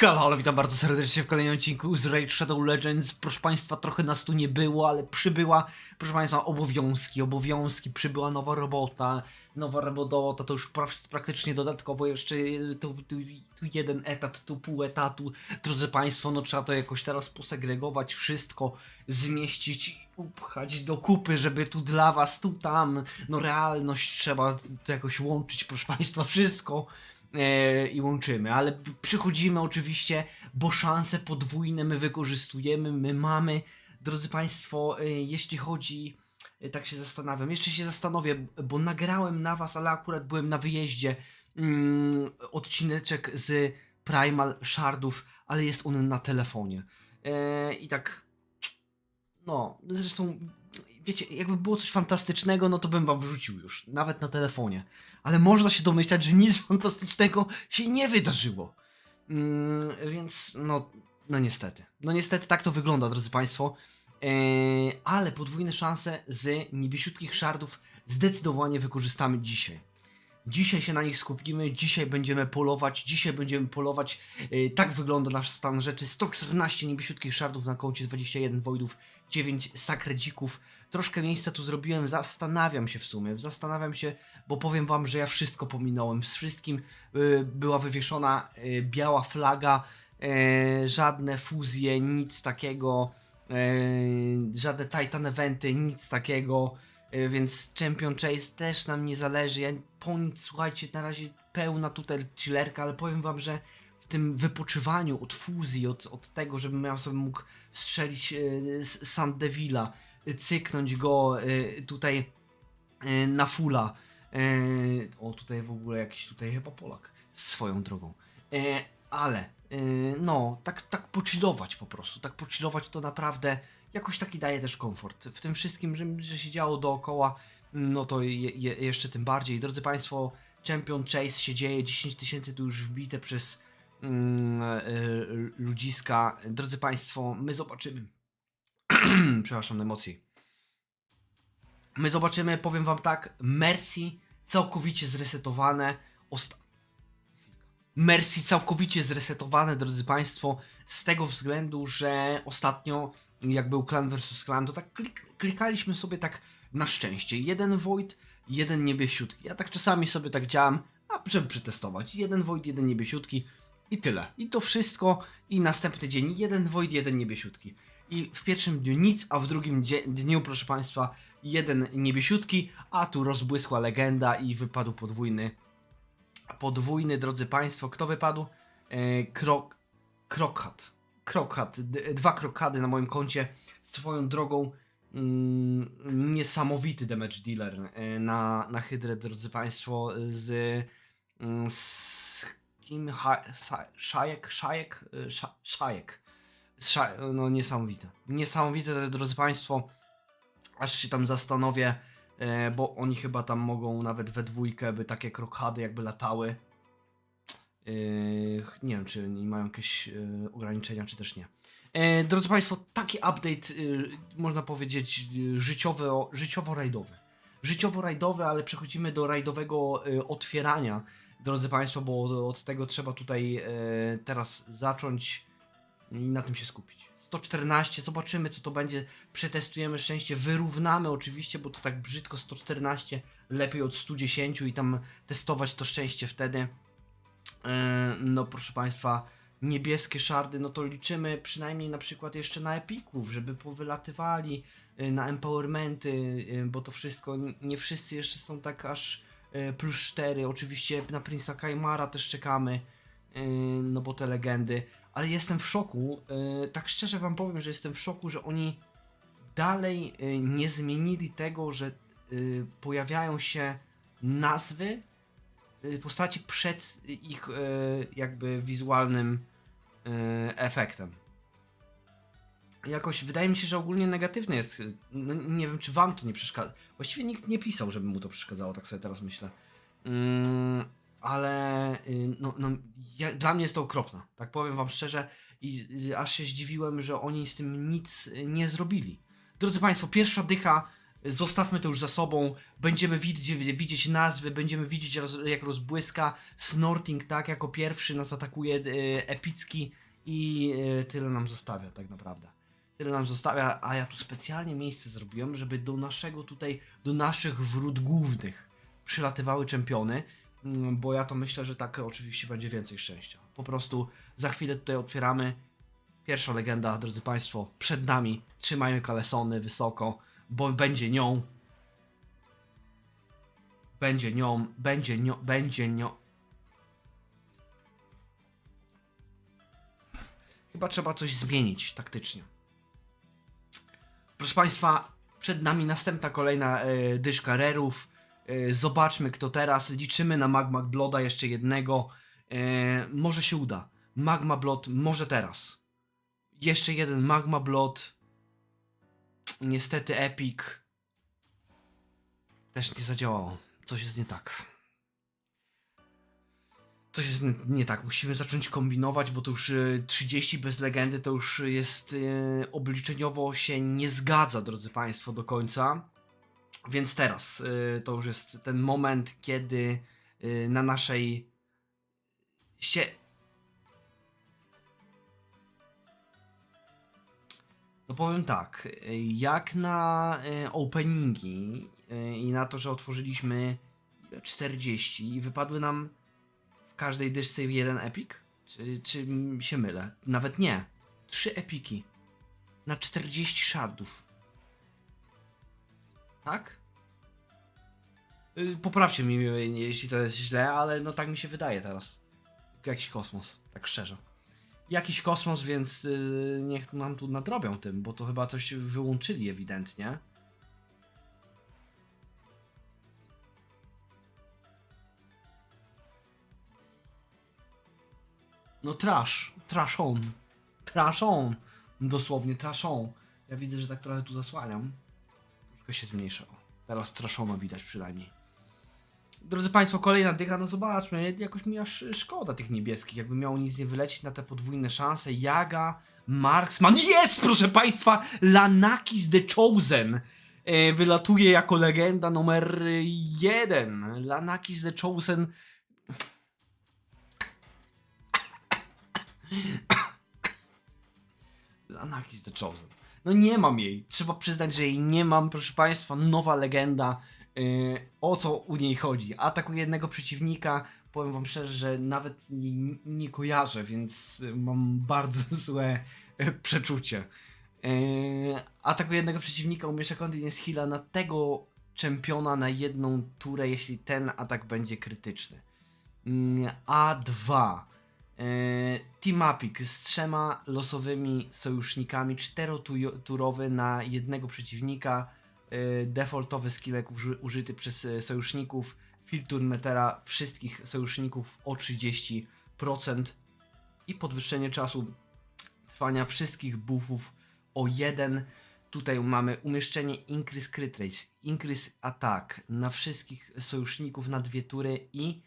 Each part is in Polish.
Halo, ale witam bardzo serdecznie w kolejnym odcinku z Raid Shadow Legends. Proszę Państwa, trochę nas tu nie było, ale przybyła, proszę Państwa, obowiązki, obowiązki, przybyła nowa robota, nowa robota, to już pra- praktycznie dodatkowo jeszcze y, tu, tu, tu jeden etat, tu pół etatu. Drodzy Państwo, no trzeba to jakoś teraz posegregować, wszystko zmieścić, upchać do kupy, żeby tu dla Was, tu tam, no realność trzeba to jakoś łączyć, proszę Państwa, wszystko i łączymy, ale przychodzimy oczywiście, bo szanse podwójne my wykorzystujemy, my mamy, drodzy Państwo, e, jeśli chodzi, e, tak się zastanawiam, jeszcze się zastanowię, bo nagrałem na Was, ale akurat byłem na wyjeździe, mm, odcineczek z Primal Shardów, ale jest on na telefonie. E, I tak, no, zresztą, wiecie, jakby było coś fantastycznego, no to bym Wam wrzucił już, nawet na telefonie ale można się domyślać, że nic fantastycznego się nie wydarzyło. Mm, więc no, no niestety. No niestety tak to wygląda, drodzy Państwo. Eee, ale podwójne szanse z niebiesiutkich szardów zdecydowanie wykorzystamy dzisiaj. Dzisiaj się na nich skupimy, dzisiaj będziemy polować, dzisiaj będziemy polować. E, tak wygląda nasz stan rzeczy. 114 niebiesiutkich szardów na koncie, 21 wojdów, 9 sakredzików. Troszkę miejsca tu zrobiłem, zastanawiam się w sumie, zastanawiam się, bo powiem wam, że ja wszystko pominąłem. Z wszystkim y, była wywieszona y, biała flaga, y, żadne fuzje, nic takiego, y, żadne Titan Eventy, nic takiego, y, więc Champion Chase też nam nie zależy. Ja po nic, słuchajcie, na razie pełna tutaj chillerka, ale powiem wam, że w tym wypoczywaniu od fuzji, od, od tego, żebym ja sobie mógł strzelić y, z Sandevilla, y, cyknąć go y, tutaj y, na fulla. y, O, tutaj w ogóle jakiś tutaj chyba Polak swoją drogą. Y, Ale y, no, tak, tak pochillować po prostu. Tak pochillować to naprawdę jakoś taki daje też komfort. W tym wszystkim, że, że się działo dookoła, no to je, je, jeszcze tym bardziej. Drodzy Państwo, Champion Chase się dzieje, 10 tysięcy tu już wbite przez mm, y, ludziska. Drodzy Państwo, my zobaczymy. Przepraszam, emocji. My zobaczymy, powiem wam tak, Mercy całkowicie zresetowane. Osta- Mercy całkowicie zresetowane, drodzy Państwo, z tego względu, że ostatnio, jak był klan versus klan, to tak klik- klikaliśmy sobie tak na szczęście. Jeden Void, jeden niebiesiutki. Ja tak czasami sobie tak działam, a żeby przetestować. Jeden Void, jeden niebiesiutki i tyle. I to wszystko. I następny dzień jeden Void, jeden niebiesiutki. I w pierwszym dniu nic, a w drugim dniu, proszę Państwa, jeden niebiesiutki, a tu rozbłysła legenda i wypadł podwójny. Podwójny, drodzy Państwo, kto wypadł? E, krok, Krokhat. Krokhat. D- dwa krokady na moim koncie. Swoją drogą mm, niesamowity damage dealer e, na, na Hydrę, drodzy Państwo, z, mm, z kim? Szajek? Szajek? E, Sza, szajek. Sza, no niesamowite. Niesamowite, drodzy Państwo. Aż się tam zastanowię, e, bo oni chyba tam mogą nawet we dwójkę, by takie krokady jakby latały. Nie wiem, czy oni mają jakieś e, ograniczenia, czy też nie. E, drodzy Państwo, taki update, e, można powiedzieć, e, życiowo, życiowo-rajdowy. Życiowo-rajdowy, ale przechodzimy do rajdowego otwierania, drodzy Państwo, bo od tego trzeba tutaj teraz zacząć i na tym się skupić. 114, zobaczymy co to będzie, przetestujemy szczęście, wyrównamy oczywiście, bo to tak brzydko 114, lepiej od 110 i tam testować to szczęście wtedy. E, No proszę Państwa, niebieskie szardy, no to liczymy przynajmniej na przykład jeszcze na epików, żeby powylatywali, e, na empowermenty, e, bo to wszystko, nie wszyscy jeszcze są tak aż plus 4, oczywiście na Prince'a Kaimara też czekamy, no bo te legendy, ale jestem w szoku, tak szczerze wam powiem, że jestem w szoku, że oni dalej nie zmienili tego, że pojawiają się nazwy postaci przed ich e, jakby wizualnym e, efektem. Jakoś wydaje mi się, że ogólnie negatywne jest. y, No, nie wiem, czy wam to nie przeszkadza. Właściwie nikt nie pisał, żeby mu to przeszkadzało, tak sobie teraz myślę. Mm, ale y, no, no, ja, dla mnie jest to okropne. Tak powiem wam szczerze i y, aż się zdziwiłem, że oni z tym nic y, nie zrobili. Drodzy Państwo, pierwsza dycha Zostawmy to już za sobą. Będziemy widzieć, widzieć nazwy, będziemy widzieć roz, jak rozbłyska. Snorting, tak, jako pierwszy nas atakuje e, epicki i e, tyle nam zostawia, tak naprawdę. Tyle nam zostawia, a ja tu specjalnie miejsce zrobiłem, żeby do naszego tutaj, do naszych wrót głównych przylatywały czempiony, mm, bo ja to myślę, że tak oczywiście będzie więcej szczęścia. Po prostu za chwilę tutaj otwieramy. Pierwsza legenda, drodzy Państwo, przed nami. Trzymajmy kalesony wysoko, bo będzie nią. Będzie nią, będzie nią, będzie nią. Chyba trzeba coś zmienić taktycznie. Proszę Państwa, przed nami następna kolejna e, dyszka rerów. E, zobaczmy kto teraz. Liczymy na Magma Bloda jeszcze jednego. E, może się uda. Magma Blood może teraz. Jeszcze jeden Magma Blood. Niestety Epic. Też nie zadziałało. Coś jest nie tak. Coś jest nie, nie tak. Musimy zacząć kombinować, bo to już e, 30 bez legendy to już jest e, obliczeniowo się nie zgadza, drodzy Państwo, do końca. Więc teraz e, to już jest ten moment, kiedy na naszej się. No powiem tak, e, jak na e, openingi e, i na to, że otworzyliśmy 40 i wypadły nam w każdej dyszce jeden epik? Czy, czy się mylę? Nawet nie. Trzy epiki. Na 40 shardów. Tak? Y, Poprawcie mi, jeśli to jest źle, ale no tak mi się wydaje teraz. Jakiś kosmos, tak szczerze. Jakiś kosmos, więc y, niech nam tu nadrobią tym, bo to chyba coś wyłączyli ewidentnie. No trash, trash on. Trash on. Dosłownie trash on. Ja widzę, że tak trochę tu zasłaniam. Troszkę się zmniejszało. Teraz traszono widać przynajmniej. Drodzy Państwo, kolejna dycha, no zobaczmy, jakoś mi aż szkoda tych niebieskich, jakby miało nic nie wylecieć na te podwójne szanse. Jaga, Marksman, jest proszę Państwa, Lanakis The Chosen e, wylatuje jako legenda numer jeden. Lanakis The Chosen Lanakis The Chosen. No nie mam jej. Trzeba przyznać, że jej nie mam, proszę Państwa. Nowa legenda. Yy, o co u niej chodzi? Atakuje jednego przeciwnika. Powiem Wam szczerze, że nawet nie, nie kojarzę, więc y, mam bardzo złe y, przeczucie. Yy, atakuje jednego przeciwnika, umieszcza Continence Heala na tego czempiona na jedną turę, jeśli ten atak będzie krytyczny. Mm, A2. E, Team Epic z trzema losowymi sojusznikami, czteroturowy na jednego przeciwnika, e, defaultowy skillek uży, użyty przez e, sojuszników, filtr metera wszystkich sojuszników o 30% i podwyższenie czasu trwania wszystkich buffów o 1. Tutaj mamy umieszczenie Increase Crit Rate, Increase Attack na wszystkich sojuszników na dwie tury i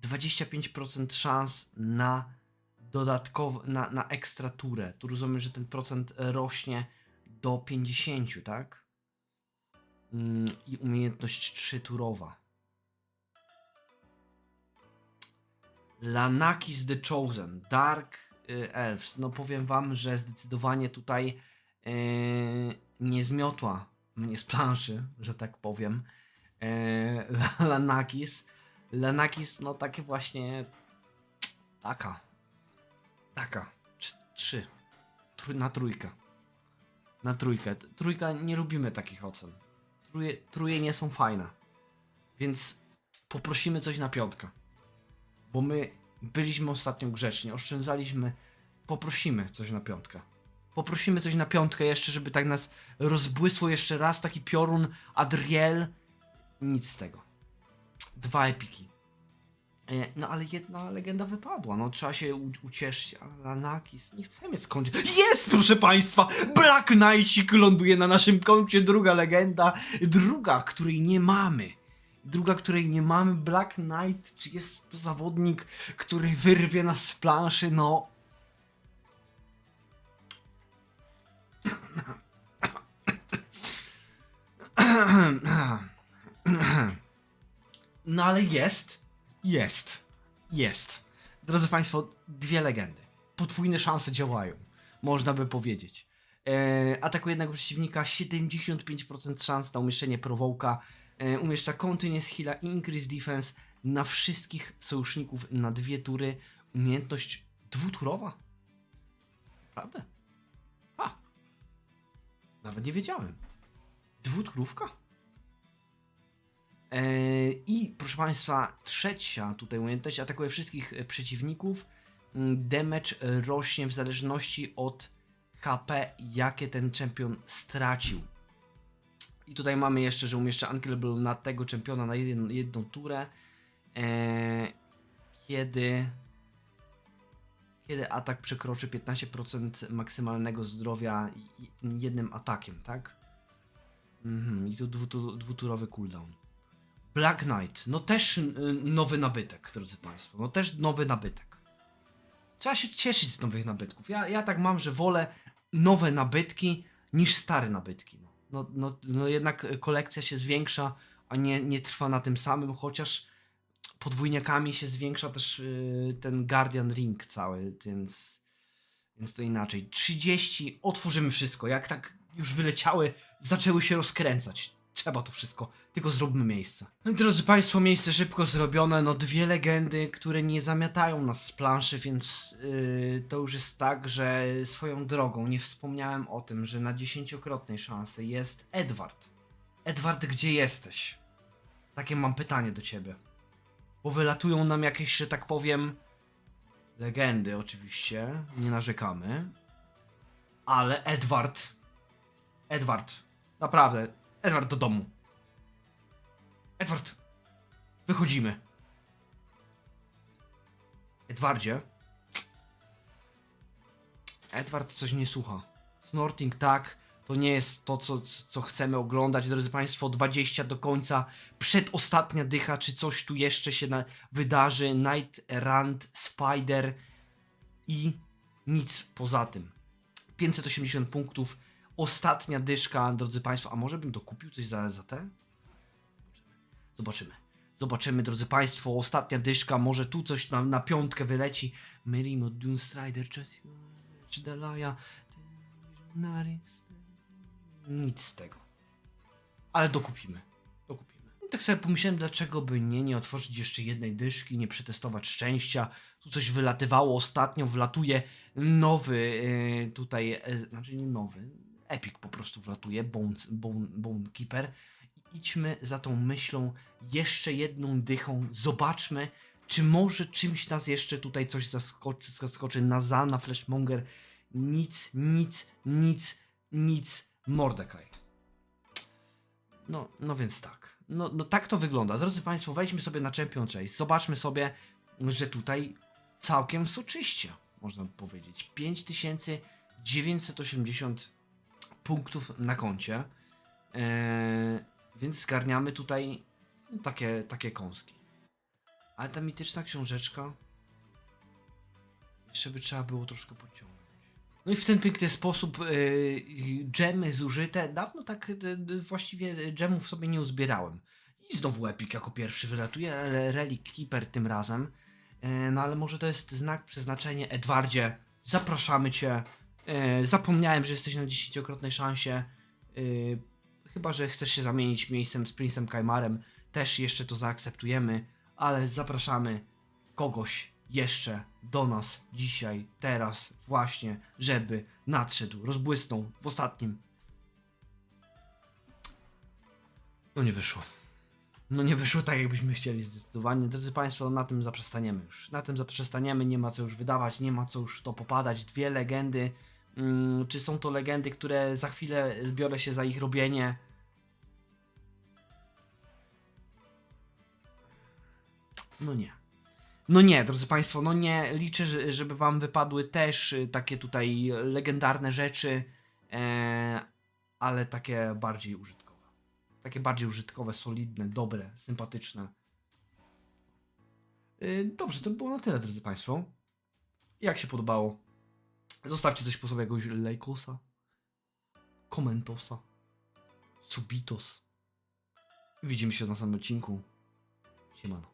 25% szans na dodatkowo, na, na ekstra turę. Tu rozumiem, że ten procent rośnie do 50, tak? Mm, I umiejętność 3 turowa. Lanakis The Chosen, Dark y, Elves. No powiem wam, że zdecydowanie tutaj yy, nie zmiotła mnie z planszy, że tak powiem. Yy, Lanakis. Lanakis, no takie właśnie. Taka. Taka. Trz- Trzy. Na trójkę. Na trójkę. Trójka, nie lubimy takich ocen. Truje, truje nie są fajne. Więc poprosimy coś na piątkę. Bo my byliśmy ostatnio grzeczni, oszczędzaliśmy. Poprosimy coś na piątkę. Poprosimy coś na piątkę jeszcze, żeby tak nas rozbłysło jeszcze raz taki piorun Adriel. Nic z tego. Dwa epiki. E, No ale jedna legenda wypadła, no trzeba się ucieszyć, ale Lanakis, nie chcemy skończyć. Jest, proszę państwa! Black Knightik ląduje na naszym koncie, druga legenda, druga, której nie mamy. Druga, której nie mamy, Black Knight, czy jest to zawodnik, który wyrwie nas z planszy, no... No ale jest, jest, jest. Drodzy Państwo, dwie legendy. Podwójne szanse działają, można by powiedzieć. E, atakuje jednego przeciwnika, 75% szans na umieszczenie prowołka. E, umieszcza Continuous Heal'a i Increase Defense na wszystkich sojuszników na dwie tury. Umiejętność dwuturowa. Prawda? A. Nawet nie wiedziałem. Dwuturówka? Eee, I proszę Państwa, trzecia tutaj umiejętność atakuje wszystkich e, przeciwników. Mm, Damage rośnie w zależności od HP, jakie ten czempion stracił. I tutaj mamy jeszcze, że umieszcza Unkillable na tego czempiona na jedną, jedną turę. Eee, kiedy kiedy atak przekroczy 15% maksymalnego zdrowia jednym atakiem, tak? Mhm, i to dwutu, dwuturowy cooldown. Black Knight, no też y, nowy nabytek, drodzy Państwo, no też nowy nabytek. Trzeba się cieszyć z nowych nabytków. Ja, ja tak mam, że wolę nowe nabytki niż stare nabytki. No, no, no, no jednak kolekcja się zwiększa, a nie, nie trwa na tym samym, chociaż podwójniakami się zwiększa też y, ten Guardian Ring cały, więc, więc to inaczej. 30, otworzymy wszystko. Jak tak już wyleciały, zaczęły się rozkręcać. Trzeba to wszystko, tylko zróbmy miejsce. No, Drodzy Państwo, miejsce szybko zrobione. No, dwie legendy, które nie zamiatają nas z planszy, więc yy, to już jest tak, że swoją drogą nie wspomniałem o tym, że na dziesięciokrotnej szansy jest Edward. Edward, gdzie jesteś? Takie mam pytanie do ciebie. Bo wylatują nam jakieś, że tak powiem, legendy oczywiście, nie narzekamy. Ale Edward, Edward, naprawdę, Edward do domu. Edward, wychodzimy. Edwardzie. Edward coś nie słucha. Snorting tak, to nie jest to, co, co chcemy oglądać. Drodzy Państwo, 20 do końca, przedostatnia dycha, czy coś tu jeszcze się na, wydarzy. Night Rand, Spider i nic poza tym. 580 punktów, ostatnia dyszka, drodzy Państwo. A może bym dokupił coś za, za te? Zobaczymy. Zobaczymy, drodzy Państwo, ostatnia dyszka, może tu coś na, na piątkę wyleci. Merimo, Dunstrider, czy Dalaja, nic z tego. Ale dokupimy. Dokupimy. I tak sobie pomyślałem, dlaczego by nie, nie otworzyć jeszcze jednej dyszki, nie przetestować szczęścia. Tu coś wylatywało ostatnio, wlatuje nowy yy, tutaj, e, znaczy nie nowy, Epic po prostu wlatuje, Bone, Bone, Bone Keeper. Idźmy za tą myślą jeszcze jedną dychą, zobaczmy, czy może czymś nas jeszcze tutaj coś zaskoczy, zaskoczy. Naza na Flashmonger. Nic, nic, nic, nic. Mordekaj. No, no więc tak. No, no tak to wygląda. Drodzy Państwo, wejdźmy sobie na Champion Chase. Zobaczmy sobie, że tutaj całkiem soczyście, można powiedzieć. 5980 punktów na koncie. Eee, więc zgarniamy tutaj takie, takie kąski. Ale ta mityczna książeczka jeszcze by trzeba było troszkę podciągnąć. No i w ten piękny sposób yy, dżemy zużyte. Dawno tak y, właściwie dżemów sobie nie uzbierałem. I znowu Epic jako pierwszy wylatuje, ale Relic Keeper tym razem. No ale może to jest znak przeznaczenia. Edwardzie, zapraszamy cię. Yy, zapomniałem, że jesteś na dziesięciokrotnej szansie. Yy, chyba, że chcesz się zamienić miejscem z Princem Kaimarem. Też jeszcze to zaakceptujemy, ale zapraszamy kogoś jeszcze do nas dzisiaj, teraz, właśnie, żeby nadszedł, rozbłysnął w ostatnim. No nie wyszło. No nie wyszło tak, jakbyśmy chcieli zdecydowanie. Drodzy Państwo, na tym zaprzestaniemy już. Na tym zaprzestaniemy, nie ma co już wydawać, nie ma co już w to popadać. Dwie legendy. Mm, czy są to legendy, które za chwilę zbiorę się za ich robienie? No nie. No nie, drodzy Państwo, no nie. Liczę, że- żeby Wam wypadły też y, takie tutaj legendarne rzeczy, e, ale takie bardziej użytkowe. Takie bardziej użytkowe, solidne, dobre, sympatyczne. Y, Dobrze, to było na tyle, drodzy Państwo. Jak się podobało? Zostawcie coś po sobie, jakiegoś lajkosa, komentosa, subitos. Widzimy się w następnym odcinku. Siemano.